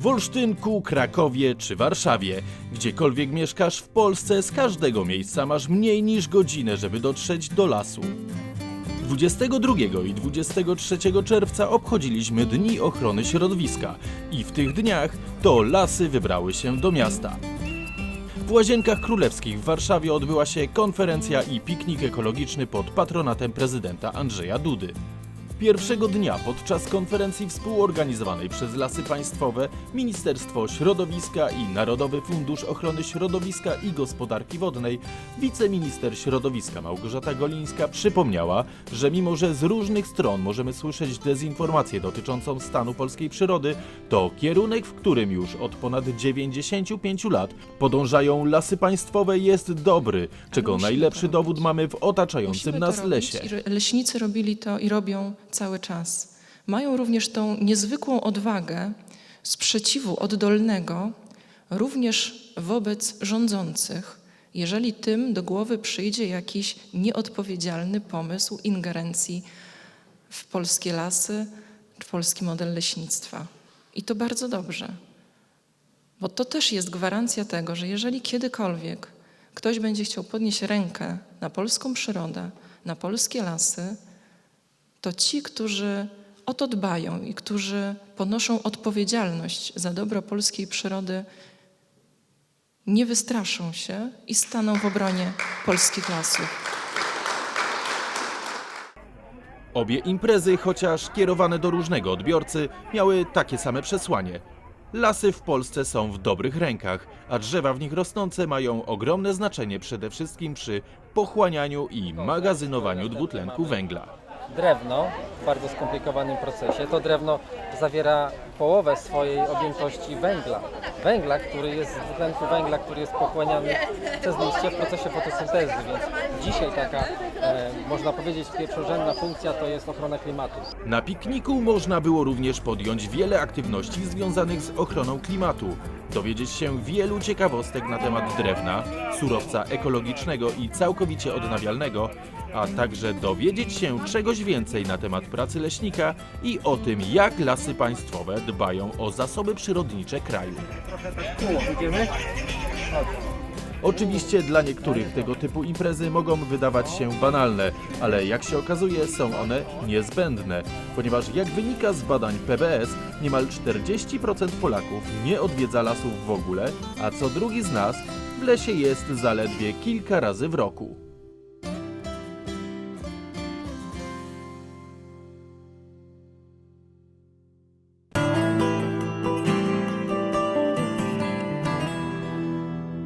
W Olsztynku, Krakowie czy Warszawie, gdziekolwiek mieszkasz w Polsce, z każdego miejsca masz mniej niż godzinę, żeby dotrzeć do lasu. 22 i 23 czerwca obchodziliśmy Dni Ochrony Środowiska i w tych dniach to lasy wybrały się do miasta. W Łazienkach Królewskich w Warszawie odbyła się konferencja i piknik ekologiczny pod patronatem prezydenta Andrzeja Dudy. Pierwszego dnia podczas konferencji współorganizowanej przez Lasy Państwowe, Ministerstwo Środowiska i Narodowy Fundusz Ochrony Środowiska i Gospodarki Wodnej, wiceminister środowiska Małgorzata Golińska przypomniała, że mimo że z różnych stron możemy słyszeć dezinformację dotyczącą stanu polskiej przyrody, to kierunek, w którym już od ponad 95 lat podążają Lasy Państwowe jest dobry, czego najlepszy dowód mamy w otaczającym nas lesie. Leśnicy robili to i robią cały czas. Mają również tą niezwykłą odwagę sprzeciwu oddolnego również wobec rządzących, jeżeli tym do głowy przyjdzie jakiś nieodpowiedzialny pomysł ingerencji w polskie lasy, w polski model leśnictwa. I to bardzo dobrze. Bo to też jest gwarancja tego, że jeżeli kiedykolwiek ktoś będzie chciał podnieść rękę na polską przyrodę, na polskie lasy, to ci, którzy o to dbają i którzy ponoszą odpowiedzialność za dobro polskiej przyrody, nie wystraszą się i staną w obronie polskich lasów. Obie imprezy, chociaż kierowane do różnego odbiorcy, miały takie same przesłanie. Lasy w Polsce są w dobrych rękach, a drzewa w nich rosnące mają ogromne znaczenie przede wszystkim przy pochłanianiu i magazynowaniu dwutlenku węgla. Drewno w bardzo skomplikowanym procesie. To drewno zawiera połowę swojej objętości węgla. Węgla, który jest dwutlenku węgla, który jest pochłaniany przez liście w procesie fotosyntezy, więc dzisiaj taka, e, można powiedzieć, pierwszorzędna funkcja to jest ochrona klimatu. Na pikniku można było również podjąć wiele aktywności związanych z ochroną klimatu, dowiedzieć się wielu ciekawostek na temat drewna, surowca ekologicznego i całkowicie odnawialnego, a także dowiedzieć się czegoś więcej na temat pracy leśnika i o tym, jak lasy państwowe dbają o zasoby przyrodnicze kraju. Oczywiście dla niektórych tego typu imprezy mogą wydawać się banalne, ale jak się okazuje są one niezbędne, ponieważ jak wynika z badań PBS, niemal 40% Polaków nie odwiedza lasów w ogóle, a co drugi z nas w lesie jest zaledwie kilka razy w roku.